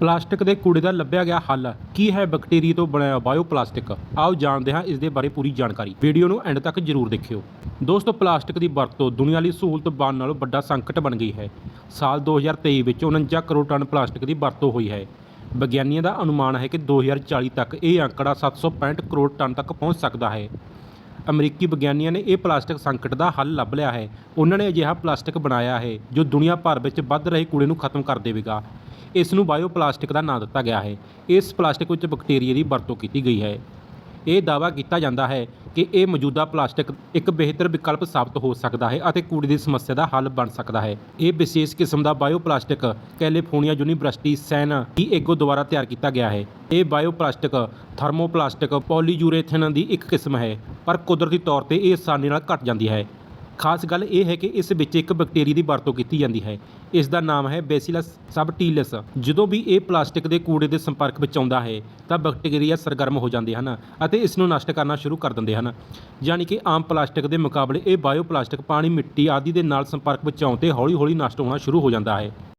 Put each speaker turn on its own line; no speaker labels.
Plastic ਦੇ ਕੂੜੇ ਦਾ ਲੱਭਿਆ ਗਿਆ ਹੱਲ। ਕੀ ਹੈ ਬੈਕਟੀਰੀਆ ਤੋਂ ਬਣਿਆ ਬਾਇਓ ਪਲਾਸਟਿਕ ਆਓ ਜਾਣਦੇ ਹਾਂ ਇਸ ਦੇ ਬਾਰੇ ਪੂਰੀ ਜਾਣਕਾਰੀ। ਵੀਡੀਓ ਨੂੰ ਐਂਡ ਤੱਕ ਜਰੂਰ ਦੇਖਿਓ। ਦੋਸਤੋ, ਪਲਾਸਟਿਕ ਦੀ ਵਰਤੋਂ ਦੁਨੀਆ ਲਈ ਸਹੂਲਤ ਬਣਨ ਨਾਲੋਂ ਵੱਡਾ ਸੰਕਟ ਬਣ ਗਈ ਹੈ। ਸਾਲ 2023 ਵਿੱਚ 49 ਕਰੋੜ ਟਨ ਪਲਾਸਟਿਕ ਦੀ ਵਰਤੋਂ ਹੋਈ ਹੈ। ਵਿਗਿਆਨੀਆਂ ਦਾ ਅਨੁਮਾਨ ਹੈ ਕਿ 2040 ਤੱਕ ਇਹ ਅੰਕੜਾ 765 ਕਰੋੜ ਟਨ ਤੱਕ ਪਹੁੰਚ ਸਕਦਾ ਹੈ। ਅਮਰੀਕੀ ਵਿਗਿਆਨੀਆਂ ਨੇ ਇਹ ਪਲਾਸਟਿਕ ਸੰਕਟ ਦਾ ਹੱਲ ਲੱਭ ਲਿਆ ਹੈ। ਉਹਨਾਂ ਨੇ ਅਜਿਹਾ ਪਲਾਸਟਿਕ ਬਣਾਇਆ ਹੈ ਜੋ ਦੁਨੀਆ ਭਰ ਵਿੱਚ ਵੱਧ ਰਹੇ ਕੂੜੇ ਨੂੰ ਖਤਮ ਕਰ ਦੇਵੇਗਾ। ਇਸ ਨੂੰ ਬਾਇਓ ਪਲਾਸਟਿਕ ਦਾ ਨਾਂ ਦਿੱਤਾ ਗਿਆ ਹੈ। ਇਸ ਪਲਾਸਟਿਕ ਵਿੱਚ ਬੈਕਟੀਰੀਆ ਦੀ ਵਰਤੋਂ ਕੀਤੀ ਗਈ ਹੈ। ਇਹ ਦਾਅਵਾ ਕੀਤਾ ਜਾਂਦਾ ਹੈ ਕਿ ਇਹ ਮੌਜੂਦਾ ਪਲਾਸਟਿਕ ਇੱਕ ਬਿਹਤਰ ਵਿਕਲਪ ਸਾਬਤ ਹੋ ਸਕਦਾ ਹੈ ਅਤੇ ਕੂੜੇ ਦੀ ਸਮੱਸਿਆ ਦਾ ਹੱਲ ਬਣ ਸਕਦਾ ਹੈ। ਇਹ ਵਿਸ਼ੇਸ਼ ਕਿਸਮ ਦਾ bioplastic California university San Diego ਦੁਆਰਾ ਤਿਆਰ ਕੀਤਾ ਗਿਆ ਹੈ। ਇਹ ਬਾਇਓ ਪਲਾਸਟਿਕ ਥਰਮੋਪਲਾਸਟਿਕ ਪੋਲੀਯੂਰੇਥੇਨ ਦੀ ਇੱਕ ਕਿਸਮ ਹੈ, ਪਰ ਕੁਦਰਤੀ ਤੌਰ ਤੇ ਇਹ ਆਸਾਨੀ ਨਾਲ ਘਟ ਜਾਂਦੀ ਹੈ। ਖਾਸ ਗੱਲ ਇਹ ਹੈ ਕਿ ਇਸ ਵਿੱਚ ਇੱਕ ਬੈਕਟੀਰੀਆ ਦੀ ਵਰਤੋਂ ਕੀਤੀ ਜਾਂਦੀ ਹੈ। ਇਸ ਦਾ ਨਾਮ ਹੈ ਬੈਸੀਲਸ ਸਬਟੀਲਸ ਜਦੋਂ ਵੀ ਇਹ ਪਲਾਸਟਿਕ ਦੇ ਕੂੜੇ ਦੇ ਸੰਪਰਕ ਵਿੱਚ ਆਉਂਦਾ ਹੈ, ਤਾਂ ਬੈਕਟੀਰੀਆ ਸਰਗਰਮ ਹੋ ਜਾਂਦੇ ਹਨ ਅਤੇ ਇਸ ਨੂੰ ਨਸ਼ਟ ਕਰਨਾ ਸ਼ੁਰੂ ਕਰ ਦਿੰਦੇ ਹਨ। ਯਾਨੀ ਕਿ ਆਮ ਪਲਾਸਟਿਕ ਦੇ ਮੁਕਾਬਲੇ ਇਹ ਬਾਇਓ ਪਲਾਸਟਿਕ ਪਾਣੀ, ਮਿੱਟੀ ਆਦਿ ਦੇ ਨਾਲ ਸੰਪਰਕ ਵਿੱਚ ਆਉਣ ਤੇ ਹੌਲੀ-ਹੌਲੀ ਨਸ਼ਟ ਹੋਣਾ ਸ਼ੁਰੂ ਹੋ ਜਾਂਦਾ ਹੈ।